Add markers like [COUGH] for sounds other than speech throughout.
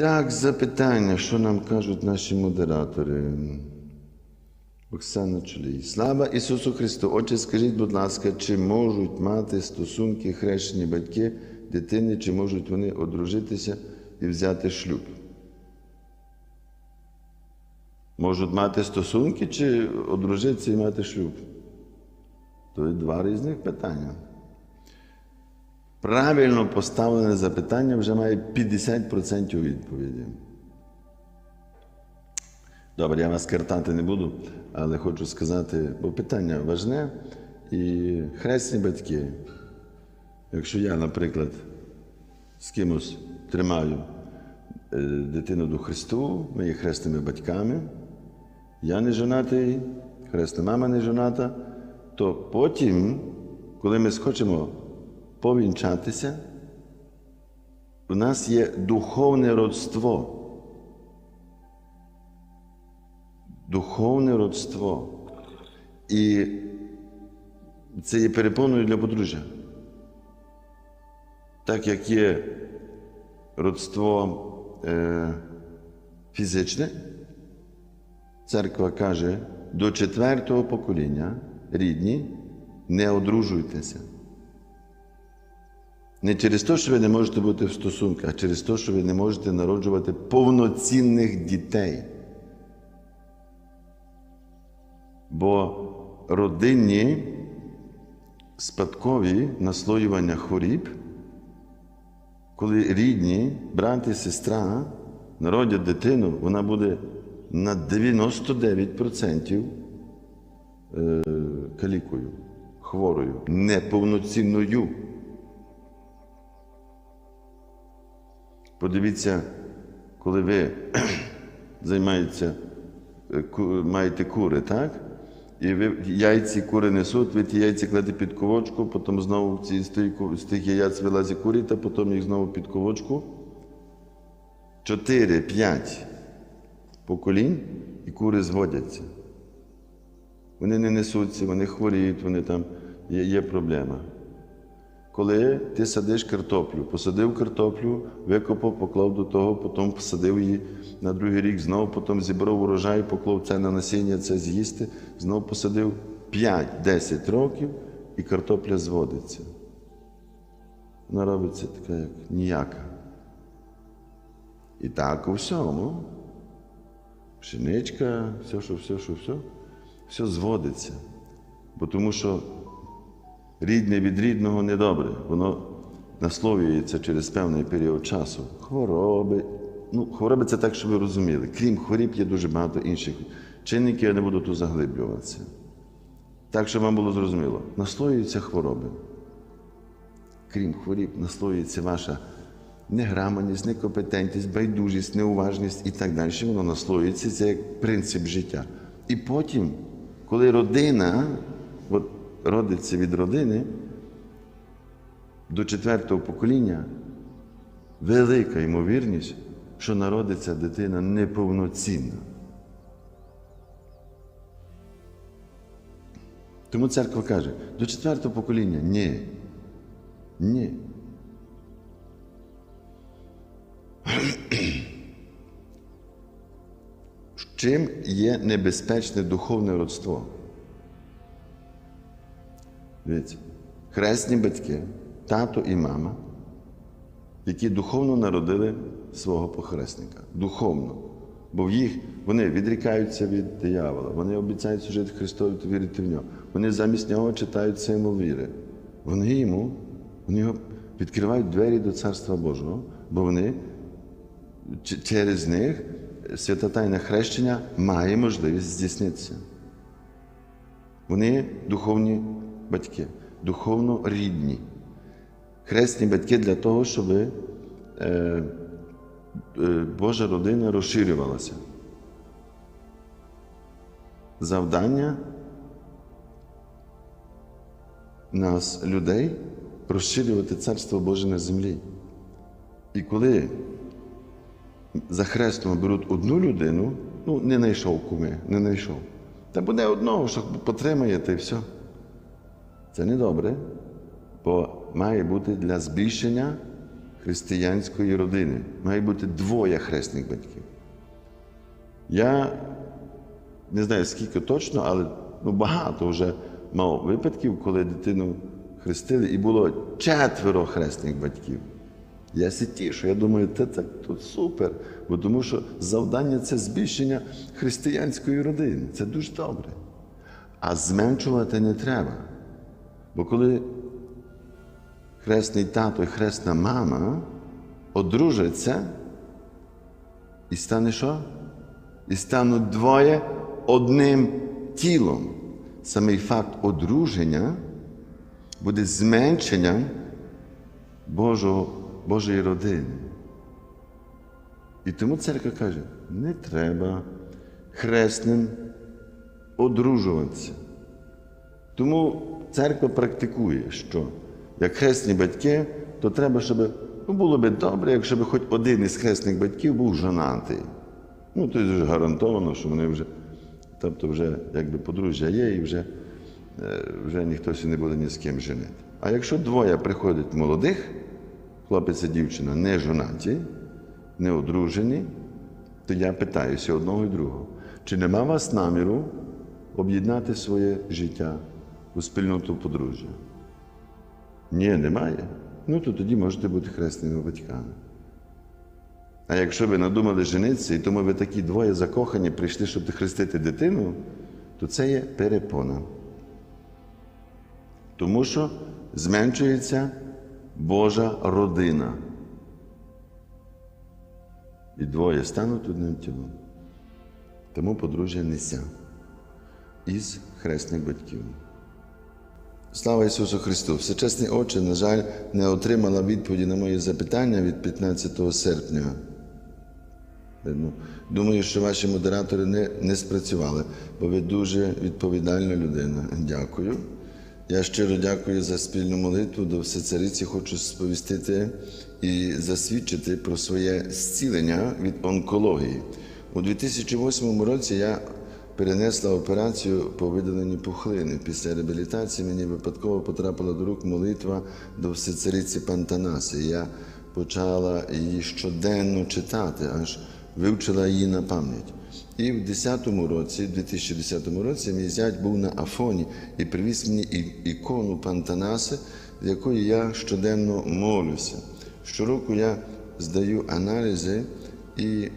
Так, запитання, що нам кажуть наші модератори. Оксана Чолій. Слава Ісусу Христу! Отче, скажіть, будь ласка, чи можуть мати стосунки хрещені батьки дитини, чи можуть вони одружитися і взяти шлюб? Можуть мати стосунки чи одружитися і мати шлюб? То є два різних питання. Правильно поставлене запитання вже має 50% відповіді. Добре, я вас картати не буду, але хочу сказати, бо питання важне. І хресні батьки, якщо я, наприклад, з кимось тримаю е, дитину до Христу, ми є хресними батьками, я не жонатий, хресна мама не жоната, то потім, коли ми схочемо повінчатися, у нас є духовне родство. Духовне родство. І це є перепоною для подружжя. Так як є родство е, фізичне, церква каже, до четвертого покоління рідні не одружуйтеся. Не через те, що ви не можете бути в стосунках, а через те, що ви не можете народжувати повноцінних дітей. Бо родинні спадкові наслоювання хворіб, коли рідні, брат і сестра народять дитину, вона буде на 99% е, калікою, хворою, неповноцінною. Подивіться, коли ви [CLEARS THROAT] займаєтеся, е, маєте кури, так? І ви яйці кури несуть, ви ті яйця кладете під ковочку, потім знову ці, з, тих, яєць вилазить курі, та потім їх знову під ковочку. Чотири-п'ять поколінь і кури зводяться. Вони не несуться, вони хворіють, вони там є, є проблема. Коли ти садиш картоплю, посадив картоплю, викопав, поклав до того, потім посадив її на другий рік, знову потім зібрав урожай, поклав це на насіння, це з'їсти, знову посадив 5-10 років і картопля зводиться. Вона робиться така, як ніяка. І так у всьому. Пшеничка, все, що, все, що, все, все зводиться. Бо тому що рідне від рідного недобре. Воно насловюється через певний період часу. Хвороби. Ну, хвороби це так, щоб ви розуміли. Крім хворіб, є дуже багато інших чинників, я не буду тут заглиблюватися. Так, щоб вам було зрозуміло, наслоюються хвороби. Крім хворіб, наслоюється ваша неграмотність, некомпетентність, байдужість, неуважність і так далі. Воно наслоюється, це як принцип життя. І потім, коли родина от, родиться від родини до четвертого покоління, велика ймовірність, що народиться дитина неповноцінна. Тому церква каже, до четвертого покоління ні. Ні. Чим є небезпечне духовне родство? Дивіться, хресні батьки, тато і мама, які духовно народили свого похресника. Духовно. Бо в їх вони відрікаються від диявола, вони обіцяють служити Христові та вірити в нього. Вони замість нього читають символ віри. Вони йому вони його відкривають двері до Царства Божого, бо вони через них свята тайна хрещення має можливість здійснитися. Вони духовні батьки, духовно рідні. Хресні батьки для того, щоб е, е, Божа родина розширювалася. Завдання нас, людей, розширювати Царство Боже на землі. І коли за хрестом беруть одну людину, ну, не знайшов куми, не знайшов. Та буде одного, що потримає, та й все. Це не добре, бо має бути для збільшення християнської родини. Має бути двоє хресних батьків. Я не знаю скільки точно, але ну, багато вже мав випадків, коли дитину хрестили, і було четверо хресних батьків. Я се тішу, я думаю, це так тут супер, бо тому що завдання це збільшення християнської родини. Це дуже добре. А зменшувати не треба. Бо коли хресний тато і хресна мама одружаться, і стане що? І стануть двоє одним тілом. Самий факт одруження буде зменшенням Божого, Божої родини. І тому церква каже, не треба хресним одружуватися. Тому церква практикує, що як хресні батьки, то треба, щоб ну, було би добре, якщо б хоч один із хресних батьків був жонатий. Ну, то ж гарантовано, що вони вже, тобто вже якби подружжя є, і вже, е, вже ніхто не буде ні з ким женити. А якщо двоє приходять молодих, хлопець і дівчина не жонаті, не одружені, то я питаюся одного і другого, чи нема вас наміру об'єднати своє життя у спільноту подружжя? Ні, немає. Ну, то тоді можете бути хресними батьками. А якщо ви надумали женитися, і тому ви такі двоє закохані прийшли, щоб хрестити дитину, то це є перепона. Тому що зменшується Божа родина. І двоє стануть одним тілом. Тому подружжя неся із хресних батьків. Слава Ісусу Христу! Всечесний Отче, на жаль, не отримала відповіді на мої запитання від 15 серпня. Ну, Думаю, що ваші модератори не, не спрацювали, бо ви дуже відповідальна людина. Дякую. Я щиро дякую за спільну молитву до Всецариці. Хочу сповістити і засвідчити про своє зцілення від онкології. У 2008 році я перенесла операцію по видаленні пухлини. Після реабілітації мені випадково потрапила до рук молитва до Всецариці Пантанаси. Я почала її щоденно читати, аж вивчила її на пам'ять. І в 10 році, 2010 році, мій зять був на Афоні і привіз мені ікону Пантанаси, з якої я щоденно молюся. Щороку я здаю аналізи і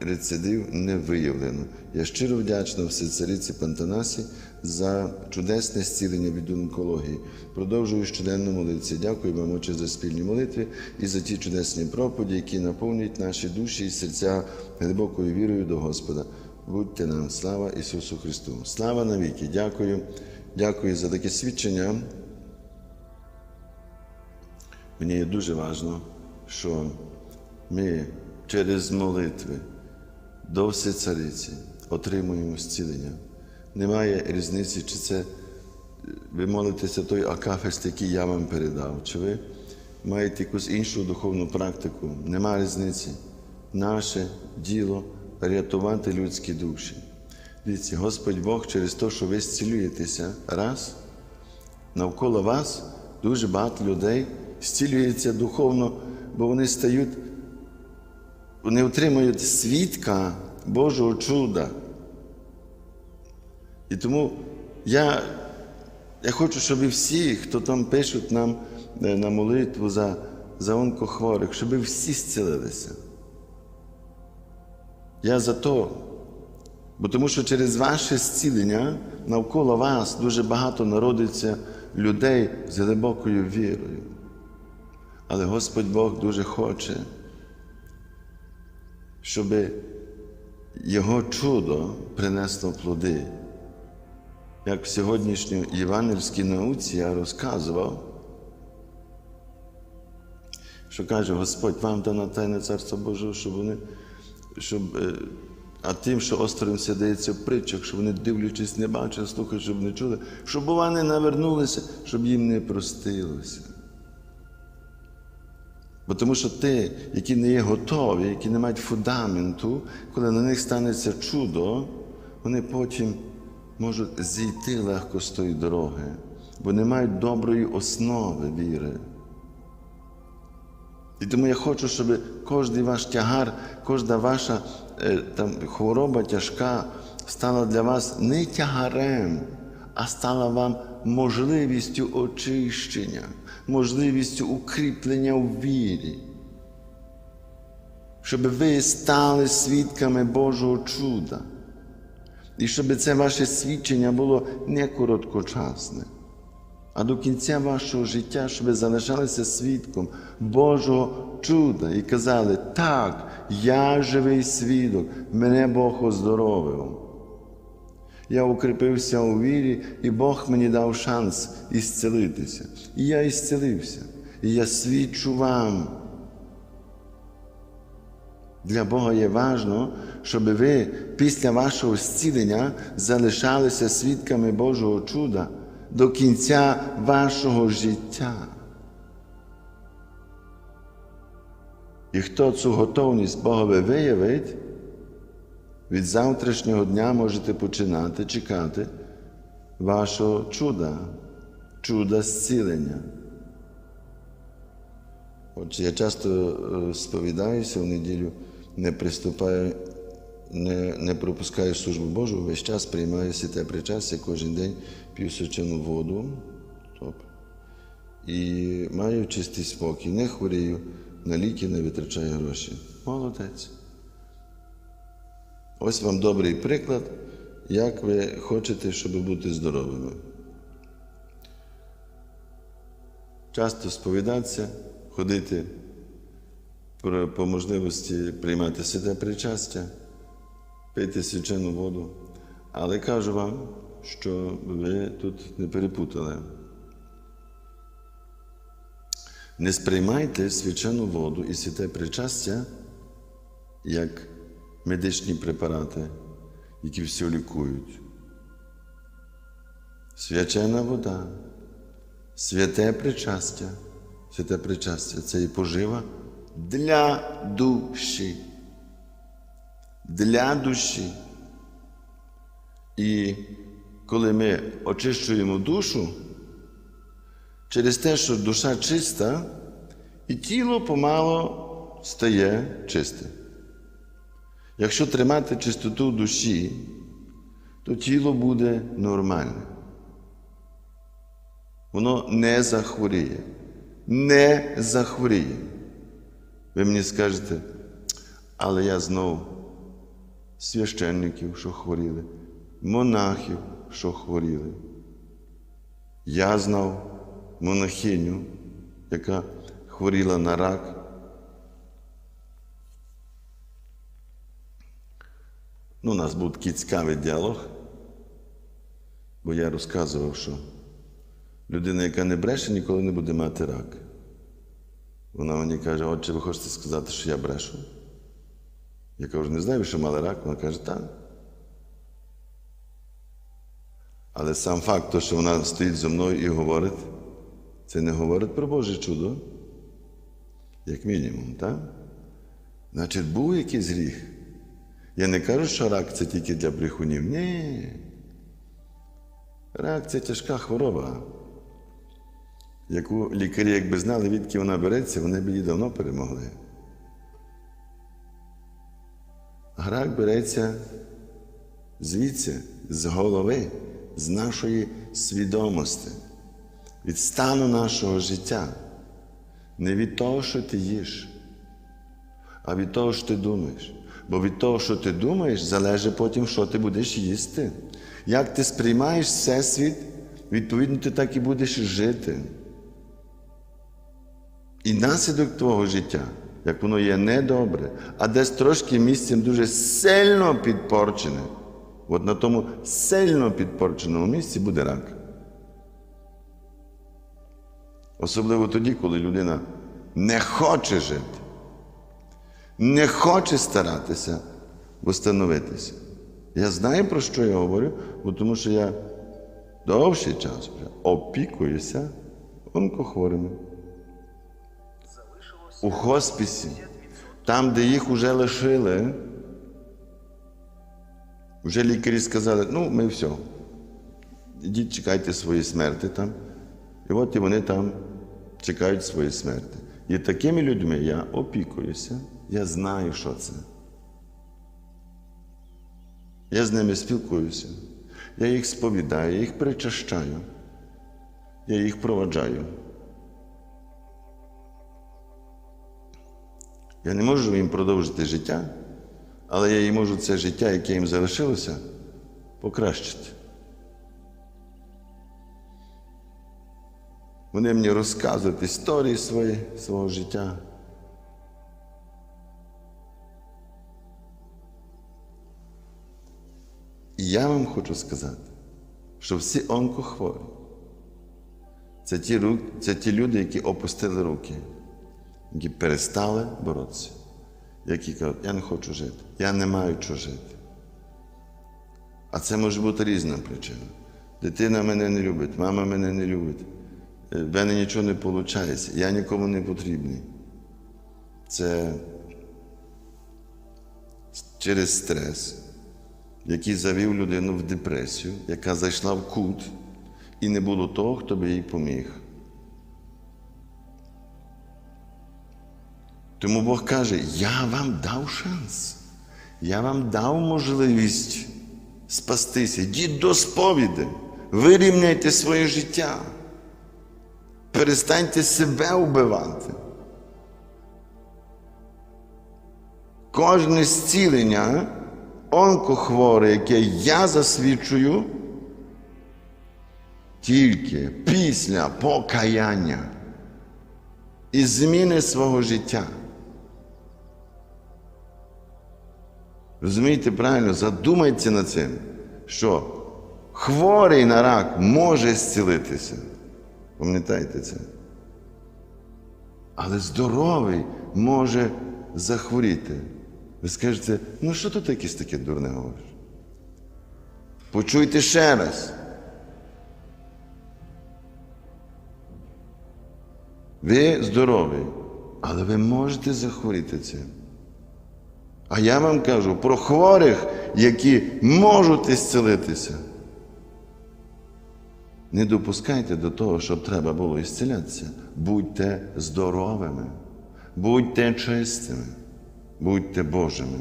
рецидив не виявлено. Я щиро вдячна всецариці Пантанасі за чудесне зцілення від онкології. Продовжую щоденно молитися. Дякую вам, Отче, за спільні молитви і за ті чудесні проповіді, які наповнюють наші душі і серця глибокою вірою до Господа. Будьте нам, слава Ісусу Христу! Слава навіки! Дякую, дякую за таке свідчення. Мені дуже важливо, що ми через молитви до Всецариці отримуємо зцілення. Немає різниці, чи це е, ви молитеся той акафест, який я вам передав, чи ви маєте якусь іншу духовну практику. Немає різниці. Наше діло рятувати людські душі. Дивіться, Господь Бог через те, що ви зцілюєтеся раз, навколо вас дуже багато людей зцілюється духовно, бо вони стають, вони отримують свідка Божого чуда. І тому я, я хочу, щоб всі, хто там пишуть нам е, на молитву за, за онкохворих, щоб всі зцілилися. Я за то, бо тому що через ваше зцілення навколо вас дуже багато народиться людей з глибокою вірою. Але Господь Бог дуже хоче, щоб Його чудо принесло плоди. Як в сьогоднішній євангельській науці я розказував, що каже Господь, вам дана тайна Царства Божого, щоб вони, щоб, е, а тим, що осторонь сидається в притчах, щоб вони, дивлячись, не бачили, слухають, щоб не чули, щоб вони навернулися, щоб їм не простилося. Бо тому що ті, які не є готові, які не мають фундаменту, коли на них станеться чудо, вони потім можуть зійти легко з тої дороги, бо не мають доброї основи віри. І тому я хочу, щоб кожен ваш тягар, кожна ваша е, там, хвороба тяжка стала для вас не тягарем, а стала вам можливістю очищення, можливістю укріплення в вірі. Щоб ви стали свідками Божого чуда. І щоб це ваше свідчення було не короткочасне, а до кінця вашого життя, щоб ви залишалися свідком Божого чуда і казали, так, я живий свідок, мене Бог оздоровив. Я укріпився у вірі, і Бог мені дав шанс ісцелитися. І я ісцелився. І я свідчу вам. Для Бога є важно, щоб ви після вашого зцілення залишалися свідками Божого чуда до кінця вашого життя. І хто цю готовність Богові виявить, від завтрашнього дня можете починати чекати вашого чуда, чуда зцілення. Отже, я часто е, сповідаюся в неділю, не приступаю, не, не пропускаю службу Божу, весь час приймаю святе причастя, кожен день п'ю воду. Топ. І маю чистий спокій, не хворію, на ліки не витрачаю гроші. Молодець. Ось вам добрий приклад, як ви хочете, щоб бути здоровими. Часто сповідатися, ходити по можливості приймати святе причастя, пити свячену воду. Але кажу вам, що ви тут не перепутали. Не сприймайте свячену воду і святе причастя як медичні препарати, які все лікують. Свячена вода, святе причастя, святе причастя це і пожива для душі. Для душі. І коли ми очищуємо душу, через те, що душа чиста, і тіло помало стає чистим. Якщо тримати чистоту душі, то тіло буде нормальне. Воно не захворіє. Не захворіє. Ви мені скажете, але я знов священників, що хворіли, монахів, що хворіли. Я знав монахиню, яка хворіла на рак. Ну, у нас був такий цікавий діалог, бо я розказував, що людина, яка не бреше, ніколи не буде мати рак. Вона мені каже, отче, ви хочете сказати, що я брешу? Я кажу, не знаю, що мали рак? Вона каже, так. Але сам факт, то, що вона стоїть зі мною і говорить, це не говорить про Боже чудо, як мінімум, так? Значить, був якийсь гріх. Я не кажу, що рак це тільки для брехунів. Ні. Рак це тяжка хвороба, яку лікарі, якби знали, відки вона береться, вони б її давно перемогли. Рак береться звідси, з голови, з нашої свідомості, від стану нашого життя. Не від того, що ти їш, а від того, що ти думаєш. Бо від того, що ти думаєш, залежить потім, що ти будеш їсти. Як ти сприймаєш всесвіт, відповідно, ти так і будеш жити. І наслідок твого життя, як воно є недобре, а десь трошки місцем дуже сильно підпорчене, от на тому сильно підпорченому місці буде рак. Особливо тоді, коли людина не хоче жити, не хоче старатися встановитися. Я знаю, про що я говорю, бо тому що я довший час вже опікуюся онкохворими. У хосписі, там, де їх вже лишили, вже лікарі сказали, ну, ми все. Ідіть, чекайте свої смерти там. І от і вони там чекають свої смерти. І такими людьми я опікуюся, я знаю, що це. Я з ними спілкуюся, я їх сповідаю, я їх причащаю, я їх проваджаю. Я не можу їм продовжити життя, але я їм можу це життя, яке їм залишилося, покращити. Вони мені розказують історії свої, свого життя. Я вам хочу сказати, що всі онкохворі це ті, це ті люди, які опустили руки, які перестали боротися, які кажуть, я не хочу жити, я не маю чого жити. А це може бути різна причина. Дитина мене не любить, мама мене не любить, е, в мене нічого не виходить, я нікому не потрібний. Це через стрес, який завів людину в депресію, яка зайшла в кут, і не було того, хто би їй поміг. Тому Бог каже: Я вам дав шанс, я вам дав можливість спастися. Йдіть до сповіди, вирівняйте своє життя, перестаньте себе вбивати. Кожне зцілення онкохворе, яке я засвідчую, тільки після покаяння і зміни свого життя. Розумієте правильно, задумайтеся над цим, що хворий на рак може зцілитися. Пам'ятайте це. Але здоровий може захворіти. Ви скажете, ну що тут якесь таке дурне говориш? Почуйте ще раз. Ви здоровий, але ви можете захворіти цим. А я вам кажу про хворих, які можуть ісцелитися. Не допускайте до того, щоб треба було ісцелятися. Будьте здоровими, будьте чистими, будьте Божими.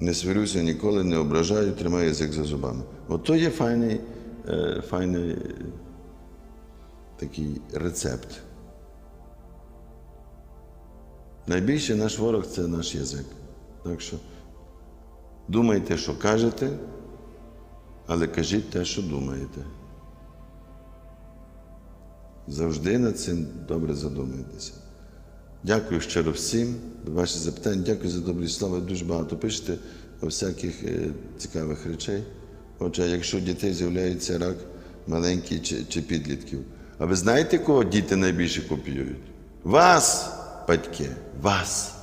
Не сварюся ніколи, не ображаю, тримаю язик за зубами. От то є файний, е, файний такий рецепт. Найбільше наш ворог це наш язик. Так що думайте, що кажете, але кажіть те, що думаєте. Завжди над цим добре задумайтеся. Дякую щиро всім за ваші запитання. Дякую за добрі слова. Дуже багато пишете всяких е, цікавих речей. Отже, якщо дітей з'являється рак маленький чи, чи підлітків, а ви знаєте, кого діти найбільше копіюють? Вас, батьки, вас.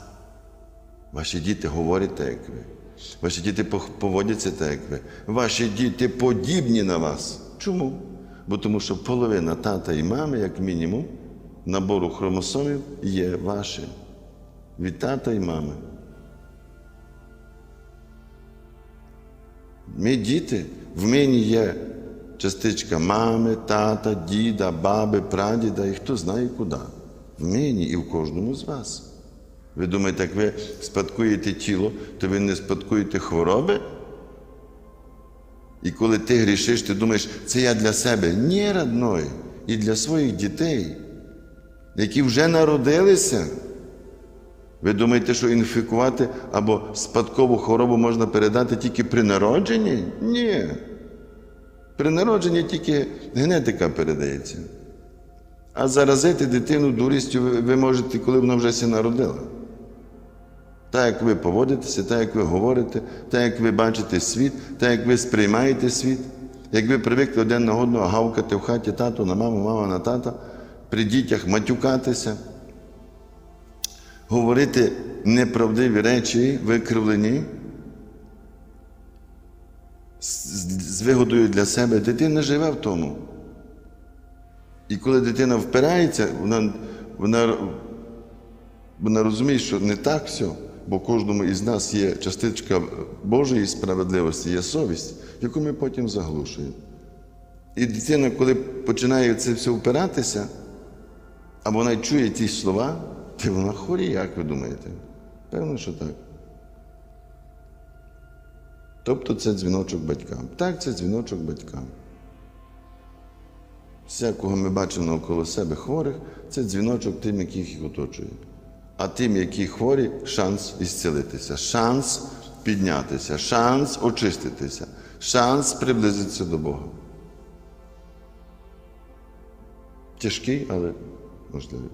Ваші діти говорять як ви. Ваші діти поводяться так, як ви. Ваші діти подібні на вас. Чому? Бо тому що половина тата і мами, як мінімум, набору хромосомів є вашим. Від тата і мами. Ми діти, в мені є частичка мами, тата, діда, баби, прадіда і хто знає куди. В мені і в кожному з вас. Ви думаєте, як ви спадкуєте тіло, то ви не спадкуєте хвороби? І коли ти грішиш, ти думаєш, це я для себе. Ні, родной, і для своїх дітей, які вже народилися. Ви думаєте, що інфікувати або спадкову хворобу можна передати тільки при народженні? Ні. При народженні тільки генетика передається. А заразити дитину дурістю ви, можете, коли вона вже се народила. Так, як ви поводитеся, так, як ви говорите, так, як ви бачите світ, так, як ви сприймаєте світ. Як ви привикли один на одного гавкати в хаті тату на маму, мама на тата, при дітях матюкатися, говорити неправдиві речі, викривлені, з, вигодою для себе, дитина живе в тому. І коли дитина впирається, вона, вона, вона розуміє, що не так все. Бо кожному із нас є частичка Божої справедливості, є совість, яку ми потім заглушуємо. І дитина, коли починає це все впиратися, або вона чує ті слова, то вона хворіє, як ви думаєте? Певно, що так. Тобто це дзвіночок батькам. Так, це дзвіночок батькам. Всякого ми бачимо навколо себе хворих, це дзвіночок тим, яких їх оточує. А тим, які хворі, шанс ісцілитися, шанс піднятися, шанс очиститися, шанс приблизитися до Бога. Тяжкий, але можливий.